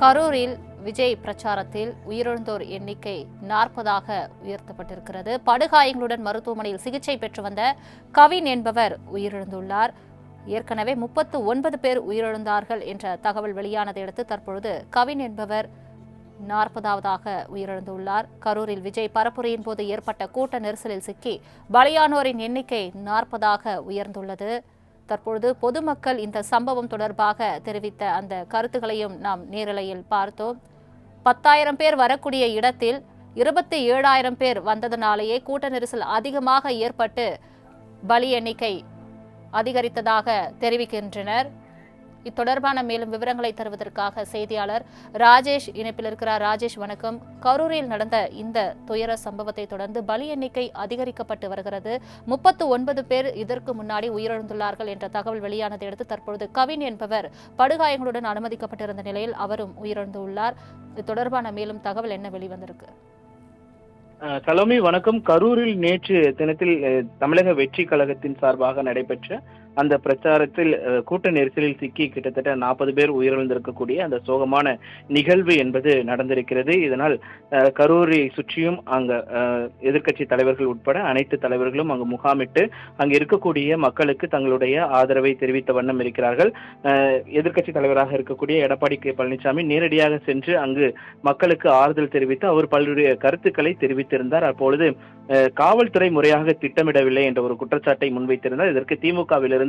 கரூரில் விஜய் பிரச்சாரத்தில் உயிரிழந்தோர் எண்ணிக்கை நாற்பதாக உயர்த்தப்பட்டிருக்கிறது. படுகாயங்களுடன் மருத்துவமனையில் சிகிச்சை பெற்று வந்த கவின் என்பவர் உயிரிழந்துள்ளார். ஏற்கனவே முப்பத்து ஒன்பது பேர் உயிரிழந்தார்கள் என்ற தகவல் வெளியானதை அடுத்து தற்பொழுது கவின் என்பவர் நாற்பதாவதாக உயிரிழந்துள்ளார். கரூரில் விஜய் பரப்புரையின் போது ஏற்பட்ட கூட்ட நெரிசலில் சிக்கி பலியானோரின் எண்ணிக்கை நாற்பதாக உயர்ந்துள்ளது. தற்பொழுது பொதுமக்கள் இந்த சம்பவம் தொடர்பாக தெரிவித்த அந்த கருத்துக்களையும் நாம் நேரலையில் பார்த்தோம். பத்தாயிரம் பேர் வரக்கூடிய இடத்தில் இருபத்தி ஏழாயிரம் பேர் வந்ததனாலேயே கூட்ட நெரிசல் அதிகமாக ஏற்பட்டு பலி எண்ணிக்கை அதிகரித்ததாக தெரிவிக்கின்றனர். இத்தொடர்பான மேலும் விவரங்களை தருவதற்காக செய்தியாளர் ராஜேஷ் இணைப்பில் இருக்கிறார். ராஜேஷ் வணக்கம். கரூரில் நடந்த இந்த துயர சம்பவத்தை தொடர்ந்து பலி எண்ணிக்கை அதிகரிக்கப்பட்டு வருகிறது. முப்பத்து ஒன்பது பேர் இதற்கு முன்னாடி உயிரிழந்துள்ளார்கள் என்ற தகவல் வெளியானதை அடுத்து தற்பொழுது கவின் என்பவர் படுகாயங்களுடன் அனுமதிக்கப்பட்டிருந்த நிலையில் அவரும் உயிரிழந்துள்ளார். இது தொடர்பான மேலும் தகவல் என்ன வெளிவந்திருக்கு? அஹ் வணக்கம். கரூரில் நேற்று தினத்தில் தமிழக வெற்றி கழகத்தின் சார்பாக நடைபெற்ற அந்த பிரச்சாரத்தில் கூட்ட நெரிசலில் சிக்கி கிட்டத்தட்ட நாற்பது பேர் உயிரிழந்திருக்கக்கூடிய அந்த சோகமான நிகழ்வு என்பது நடந்திருக்கிறது. இதனால் கரூரை சுற்றியும் அங்க எதிர்க்கட்சி தலைவர்கள் உட்பட அனைத்து தலைவர்களும் அங்கு முகாமிட்டு அங்கு இருக்கக்கூடிய மக்களுக்கு தங்களுடைய ஆதரவை தெரிவித்த வண்ணம் இருக்கிறார்கள். எதிர்க்கட்சி தலைவராக இருக்கக்கூடிய எடப்பாடி கே. பழனிசாமி நேரடியாக சென்று அங்கு மக்களுக்கு ஆறுதல் தெரிவித்து அவர் பல்வேறு கருத்துக்களை தெரிவித்திருந்தார். அப்பொழுது காவல்துறை முறையாக திட்டமிடவில்லை என்ற ஒரு குற்றச்சாட்டை முன்வைத்திருந்தார். இதற்கு திமுகவிலிருந்து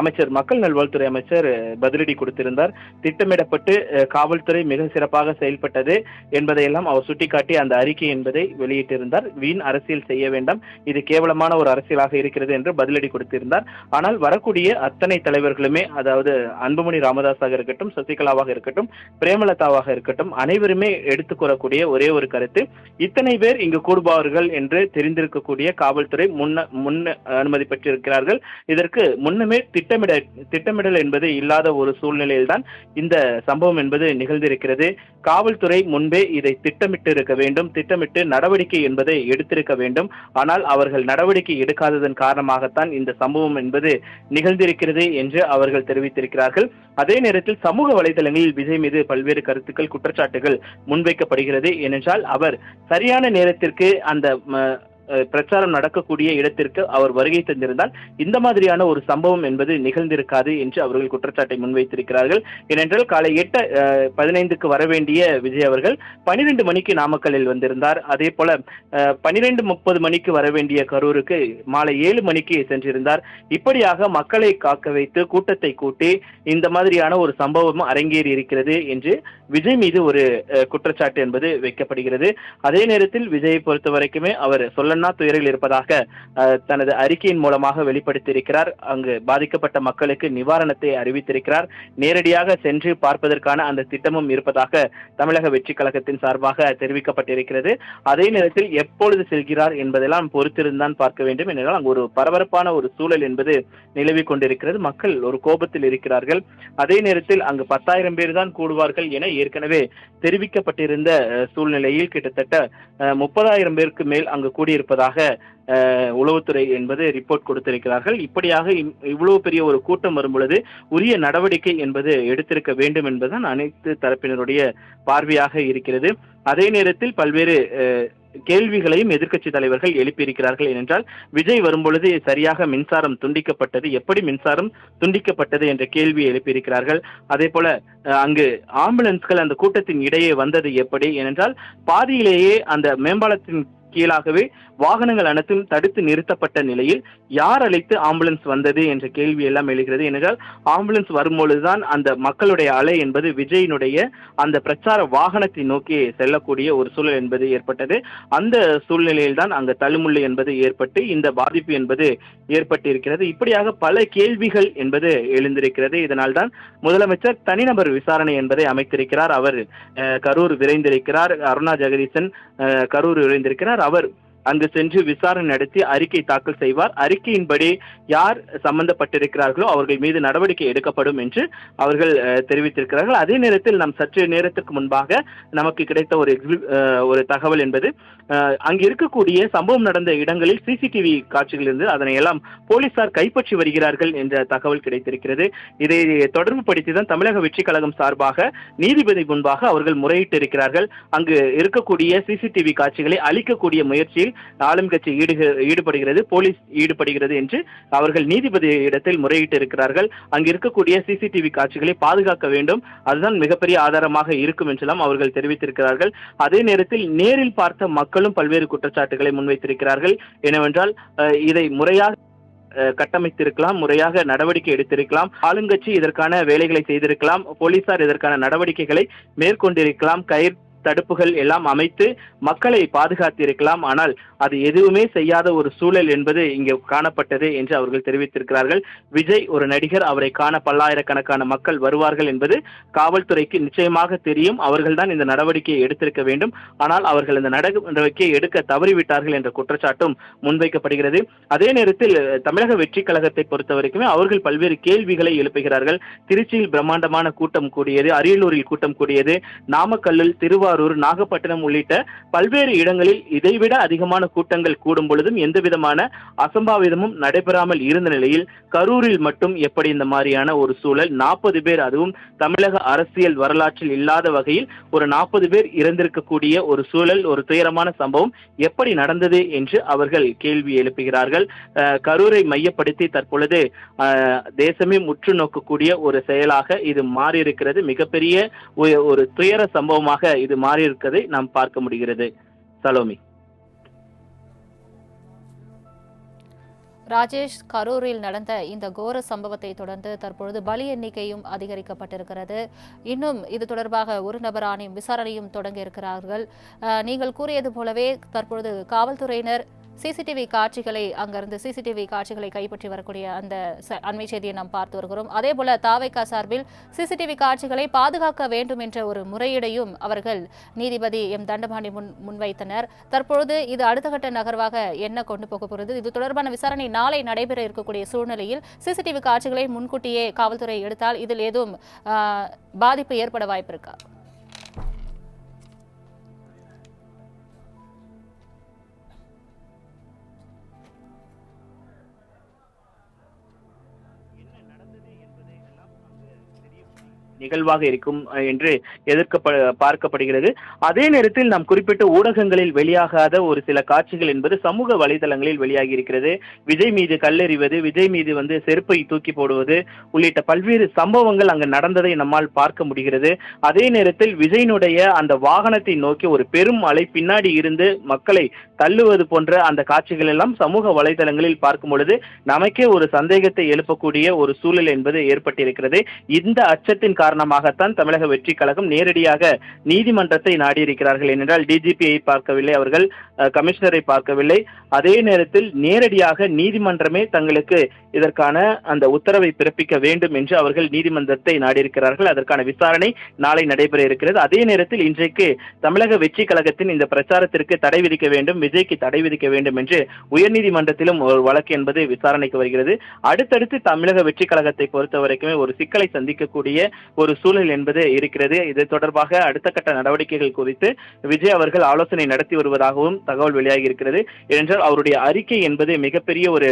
அமைச்சர் மக்கள் நல்வாழ்வுத்துறை அமைச்சர் பதிலடி கொடுத்திருந்தார். திட்டமிடப்பட்டு காவல்துறை மிக சிறப்பாக செயல்பட்டது என்பதையெல்லாம் அவர் சுட்டிக்காட்டி அந்த அறிக்கை என்பதை வெளியிட்டிருந்தார். வீண் அரசியல் செய்ய வேண்டாம். இது கேவலமான ஒரு அரசியலாக இருக்கிறது என்று பதிலடி கொடுத்திருந்தார். ஆனால் வரக்கூடிய அத்தனை தலைவர்களுமே அதாவது அன்புமணி ராமதாஸாக இருக்கட்டும் சசிகலாவாக இருக்கட்டும் பிரேமலதாவாக இருக்கட்டும் அனைவருமே எடுத்துக்கூறக்கூடிய ஒரே ஒரு கருத்து. இத்தனை பேர் இங்கு கூடுபவர்கள் என்று தெரிந்திருக்கக்கூடிய காவல்துறை முன்ன முன்ன அனுமதி பெற்றிருக்கிறார்கள். இதற்கு முன்னமே திட்டமிட திட்டமிடல் என்பது இல்லாத ஒரு சூழ்நிலையில்தான் இந்த சம்பவம் என்பது நிகழ்ந்திருக்கிறது. காவல்துறை முன்பே இதை திட்டமிட்டு இருக்க வேண்டும். திட்டமிட்டு நடவடிக்கை என்பதை எடுத்திருக்க வேண்டும். ஆனால் அவர்கள் நடவடிக்கை எடுக்காததன் காரணமாகத்தான் இந்த சம்பவம் என்பது நிகழ்ந்திருக்கிறது என்று அவர்கள் தெரிவித்திருக்கிறார்கள். அதே நேரத்தில் சமூக வலைதளங்களில் விஜய் மீது பல்வேறு கருத்துக்கள் குற்றச்சாட்டுகள் முன்வைக்கப்படுகிறது. ஏனென்றால் அவர் சரியான நேரத்திற்கு அந்த பிரச்சாரம் நடக்கக்கூடிய இடத்திற்கு அவர் வருகை தந்திருந்தால் இந்த மாதிரியான ஒரு சம்பவம் என்பது நிகழ்ந்திருக்காது என்று அவர்கள் குற்றச்சாட்டை முன்வைத்திருக்கிறார்கள். ஏனென்றால் காலை எட்டு பதினைந்துக்கு வர வேண்டிய விஜய் அவர்கள் பனிரெண்டு மணிக்கு நாமக்கல்லில் வந்திருந்தார். அதே போல பனிரெண்டு முப்பது மணிக்கு வர வேண்டிய கரூருக்கு மாலை ஏழு மணிக்கு சென்றிருந்தார். இப்படியாக மக்களை காக்க வைத்து கூட்டத்தை கூட்டி இந்த மாதிரியான ஒரு சம்பவம் அரங்கேறி இருக்கிறது என்று விஜய் மீது ஒரு குற்றச்சாட்டு என்பது வைக்கப்படுகிறது. அதே நேரத்தில் விஜயை பொறுத்த வரைக்குமே அவர் சொல்ல சொல்லன்னா துயரில் இருப்பதாக தனது அறிக்கையின் மூலமாக வெளிப்படுத்தியிருக்கிறார். அங்கு பாதிக்கப்பட்ட மக்களுக்கு நிவாரணத்தை அறிவித்திருக்கிறார். நேரடியாக சென்று பார்ப்பதற்கான அந்த திட்டமும் இருப்பதாக தமிழக வெற்றி கழகத்தின் சார்பாக தெரிவிக்கப்பட்டிருக்கிறது. அதே நேரத்தில் எப்பொழுது செல்கிறார் என்பதெல்லாம் பொறுத்திருந்தான் பார்க்க வேண்டும் என்றால் அங்கு ஒரு பரபரப்பான ஒரு சூழல் என்பது நிலவி கொண்டிருக்கிறது. மக்கள் ஒரு கோபத்தில் இருக்கிறார்கள். அதே நேரத்தில் அங்கு பத்தாயிரம் பேர் தான் கூடுவார்கள் என ஏற்கனவே தெரிவிக்கப்பட்டிருந்த சூழ்நிலையில் கிட்டத்தட்ட முப்பதாயிரம் பேருக்கு மேல் அங்கு கூடியிருப்பதாக இருப்பதாக உளவுத்துறை என்பது ரிப்போர்ட் கொடுத்திருக்கிறார்கள். இப்படியாக இவ்வளவு பெரிய ஒரு கூட்டம் வரும் பொழுது உரிய நடவடிக்கை என்பது எடுத்திருக்க வேண்டும் என்பதுதான் அனைத்து தரப்பினருடைய பார்வையாக இருக்கிறது. அதே நேரத்தில் பல்வேறு கேள்விகளையும் எதிர்க்கட்சி தலைவர்கள் எழுப்பியிருக்கிறார்கள். ஏனென்றால் விஜய் வரும்பொழுது சரியாக மின்சாரம் துண்டிக்கப்பட்டது எப்படி மின்சாரம் துண்டிக்கப்பட்டது என்ற கேள்வியை எழுப்பியிருக்கிறார்கள். அதே போல அங்கு ஆம்புலன்ஸ்கள் அந்த கூட்டத்தின் இடையே வந்தது எப்படி? ஏனென்றால் பாதியிலேயே அந்த மேம்பாலத்தின் கீழாகவே வாகனங்கள் அனைத்தும் தடுத்து நிறுத்தப்பட்ட நிலையில் யார் அழைத்து ஆம்புலன்ஸ் வந்தது என்ற கேள்வி எல்லாம் எழுகிறது. ஏனென்றால் ஆம்புலன்ஸ் வரும்பொழுதுதான் அந்த மக்களுடைய அலை என்பது விஜயினுடைய அந்த பிரச்சார வாகனத்தை நோக்கி செல்லக்கூடிய ஒரு சூழல் என்பது ஏற்பட்டது. அந்த சூழ்நிலையில்தான் அங்கு தழுமுள்ளு என்பது ஏற்பட்டு இந்த பாதிப்பு என்பது ஏற்பட்டிருக்கிறது. இப்படியாக பல கேள்விகள் என்பது எழுந்திருக்கிறது. இதனால் தான் முதலமைச்சர் தனிநபர் விசாரணை என்பதை அமைத்திருக்கிறார். அவர் கரூர் விரைந்திருக்கிறார். அருணா ஜெகதீசன் கரூர் விரைந்திருக்கிறார். அவர் அங்கு சென்று விசாரணை நடத்தி அறிக்கை தாக்கல் செய்வார். அறிக்கையின்படி யார் சம்பந்தப்பட்டிருக்கிறார்களோ அவர்கள் மீது நடவடிக்கை எடுக்கப்படும் என்று அவர்கள் தெரிவித்திருக்கிறார்கள். அதே நேரத்தில் நாம் சற்று நேரத்திற்கு முன்பாக நமக்கு கிடைத்த ஒரு ஒரு தகவல் என்பது அங்கு இருக்கக்கூடிய சம்பவம் நடந்த இடங்களில் சிசிடிவி காட்சிகள் இருந்து அதனை எல்லாம் போலீசார் கைப்பற்றி வருகிறார்கள் என்ற தகவல் கிடைத்திருக்கிறது. இதை தொடர்பு படுத்தி தான் தமிழக வெற்றி கழகம் சார்பாக நீதிபதி முன்பாக அவர்கள் முறையிட்டு இருக்கிறார்கள் அங்கு இருக்கக்கூடிய சிசிடிவி காட்சிகளை அழிக்கக்கூடிய முயற்சியில் ஆளும் கட்சி ஈடுபடுகிறது போலீஸ் ஈடுபடுகிறது என்று அவர்கள் நீதிபதி இடத்தில் முறையிட்டு இருக்கிறார்கள் அங்கு இருக்கக்கூடிய சிசிடிவி காட்சிகளை பாதுகாக்க வேண்டும். அதுதான் மிகப்பெரிய ஆதாரமாக இருக்கும் என்றெல்லாம் அவர்கள் தெரிவித்திருக்கிறார்கள். அதே நேரத்தில் நேரில் பார்த்த மக்களும் பல்வேறு குற்றச்சாட்டுகளை முன்வைத்திருக்கிறார்கள். என்னவென்றால் இதை முறையாக கட்டமைத்திருக்கலாம் முறையாக நடவடிக்கை எடுத்திருக்கலாம். ஆளுங்கட்சி இதற்கான வேலைகளை செய்திருக்கலாம். போலீசார் இதற்கான நடவடிக்கைகளை மேற்கொண்டிருக்கலாம். கயிர் தடுப்புகள் எல்லாம் அமைத்து மக்களை பாதுகாத்திருக்கலாம். ஆனால் அது எதுவுமே செய்யாத ஒரு சூழல் என்பது இங்கே காணப்பட்டது என்று அவர்கள் தெரிவித்திருக்கிறார்கள். விஜய் ஒரு நடிகர் அவரை காண பல்லாயிரக்கணக்கான மக்கள் வருவார்கள் என்பது காவல்துறைக்கு நிச்சயமாக தெரியும். அவர்கள்தான் இந்த நடவடிக்கையை எடுத்திருக்க வேண்டும். ஆனால் அவர்கள் இந்த நடவடிக்கையை எடுக்க தவறிவிட்டார்கள் என்ற குற்றச்சாட்டும் முன்வைக்கப்படுகிறது. அதே நேரத்தில் தமிழக வெற்றி கழகத்தை பொறுத்த வரைக்குமே அவர்கள் பல்வேறு கேள்விகளை எழுப்புகிறார்கள். திருச்சியில் பிரம்மாண்டமான கூட்டம் கூடியது அரியலூரில் கூட்டம் கூடியது நாமக்கல்லில் திருவாரூர் நாகப்பட்டினம் உள்ளிட்ட பல்வேறு இடங்களில் இதைவிட அதிகமான கூட்டங்கள் கூடும் பொழுதும் எந்த விதமான அசம்பாவிதமும் நடைபெறாமல் இருந்த நிலையில் கரூரில் மட்டும் எப்படி இந்த மாதிரியான ஒரு சூழல் நாற்பது பேர் அதுவும் தமிழக அரசியல் வரலாற்றில் இல்லாத வகையில் ஒரு நாற்பது பேர் இறந்திருக்கக்கூடிய ஒரு சூழல் ஒரு துயரமான சம்பவம் எப்படி நடந்தது என்று அவர்கள் கேள்வி எழுப்புகிறார்கள். கரூரை மையப்படுத்தி தற்பொழுது தேசமே முற்று நோக்கக்கூடிய ஒரு செயலாக இது மாறியிருக்கிறது. மிகப்பெரிய ஒரு- ஒரு துயர சம்பவமாக இது மாறியிருக்கிறதை நாம் பார்க்க முடிகிறது. சலோமி. ராஜேஷ் கரூரில் நடந்த இந்த கோர சம்பவத்தை தொடர்ந்து தற்பொழுது பலி எண்ணிக்கையும் அதிகரிக்கப்பட்டிருக்கிறது. இன்னும் இது தொடர்பாக ஒரு நபர் ஆணையம் விசாரணையும் தொடங்க இருக்கிறார்கள் நீங்கள் கூறியது போலவே தற்பொழுது காவல்துறையினர் சிசிடிவி காட்சிகளை அங்கிருந்து சிசிடிவி காட்சிகளை கைப்பற்றி வரக்கூடிய அந்த ச- அண்மை செய்தியை நாம் பார்த்து வருகிறோம். அதே போல தாவைக்கா சார்பில் சிசிடிவி காட்சிகளை பாதுகாக்க வேண்டும் என்ற ஒரு முறையீடையும் அவர்கள் நீதிபதி எம். தண்டபாணி முன் முன்வைத்தனர். தற்பொழுது இது அடுத்த கட்ட நகர்வாக என்ன கொண்டு போக போகிறது? இது தொடர்பான விசாரணை நாளை நடைபெற இருக்கக்கூடிய சூழ்நிலையில் சிசிடிவி காட்சிகளை முன்கூட்டியே காவல்துறை எடுத்தால் இதில் ஏதும் பாதிப்பு ஏற்பட வாய்ப்பு இருக்கா? நிகழ்வாக இருக்கும் என்று எதிர்க்க பார்க்கப்படுகிறது. அதே நேரத்தில் நாம் குறிப்பிட்ட ஊடகங்களில் வெளியாகாத ஒரு சில காட்சிகள் என்பது சமூக வலைதளங்களில் வெளியாகி இருக்கிறது விஜய் மீது கல்லெறிவது விஜய் மீது வந்து செருப்பை தூக்கி போடுவது உள்ளிட்ட பல்வேறு சம்பவங்கள் அங்கு நடந்ததை நம்மால் பார்க்க முடிகிறது. அதே நேரத்தில் விஜயனுடைய அந்த வாகனத்தை நோக்கி ஒரு பெரும் அலை பின்னாடி இருந்து மக்களை தள்ளுவது போன்ற அந்த காட்சிகள் எல்லாம் சமூக வலைதளங்களில் பார்க்கும் பொழுது நமக்கே ஒரு சந்தேகத்தை எழுப்பக்கூடிய ஒரு சூழல் என்பது ஏற்பட்டிருக்கிறது. இந்த அச்சத்தின் காரணமாகத்தான் தமிழக வெற்றி கழகம் நேரடியாக நீதிமன்றத்தை நாடியிருக்கிறார்கள். ஏனென்றால் டிஜிபியை பார்க்கவில்லை. அவர்கள் கமிஷனரை பார்க்கவில்லை. அதே நேரத்தில் நேரடியாக நீதிமன்றமே தங்களுக்கு இதற்கான அந்த உத்தரவை பிறப்பிக்க வேண்டும் என்று அவர்கள் நீதிமன்றத்தை நாடியிருக்கிறார்கள். அதற்கான விசாரணை நாளை நடைபெற இருக்கிறது. அதே நேரத்தில் இன்றைக்கு தமிழக வெற்றி கழகத்தின் இந்த பிரச்சாரத்திற்கு தடை விதிக்க வேண்டும் விஜய்க்கு தடை விதிக்க வேண்டும் என்று உயர்நீதிமன்றத்திலும் ஒரு வழக்கு என்பது விசாரணைக்கு வருகிறது. அடுத்தடுத்து தமிழக வெற்றி கழகத்தை பொறுத்த வரைக்குமே ஒரு சிக்கலை சந்திக்கக்கூடிய ஒரு சூழல் என்பது இருக்கிறது. இது தொடர்பாக அடுத்த கட்ட நடவடிக்கைகள் குறித்து விஜய் அவர்கள் ஆலோசனை நடத்தி வருவதாகவும் தகவல் வெளியாகி இருக்கிறது. ஏனென்றால் அவருடைய அறிக்கை என்பது மிகப்பெரிய ஒரு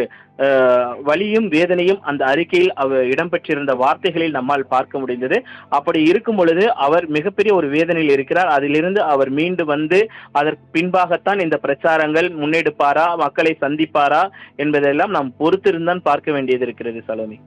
வலியும் வேதனையும் அந்த அறிக்கையில் அவர் இடம்பெற்றிருந்த வார்த்தைகளில் நம்மால் பார்க்க முடிந்தது. அப்படி இருக்கும் பொழுது அவர் மிகப்பெரிய ஒரு வேதனையில் இருக்கிறார். அதிலிருந்து அவர் மீண்டு வந்து அதற்கு பின்பாகத்தான் இந்த பிரச்சாரங்கள் முன்னெடுப்பாரா மக்களை சந்திப்பாரா என்பதெல்லாம் நாம் பொறுத்திருந்தான் பார்க்க வேண்டியது இருக்கிறது சலோமி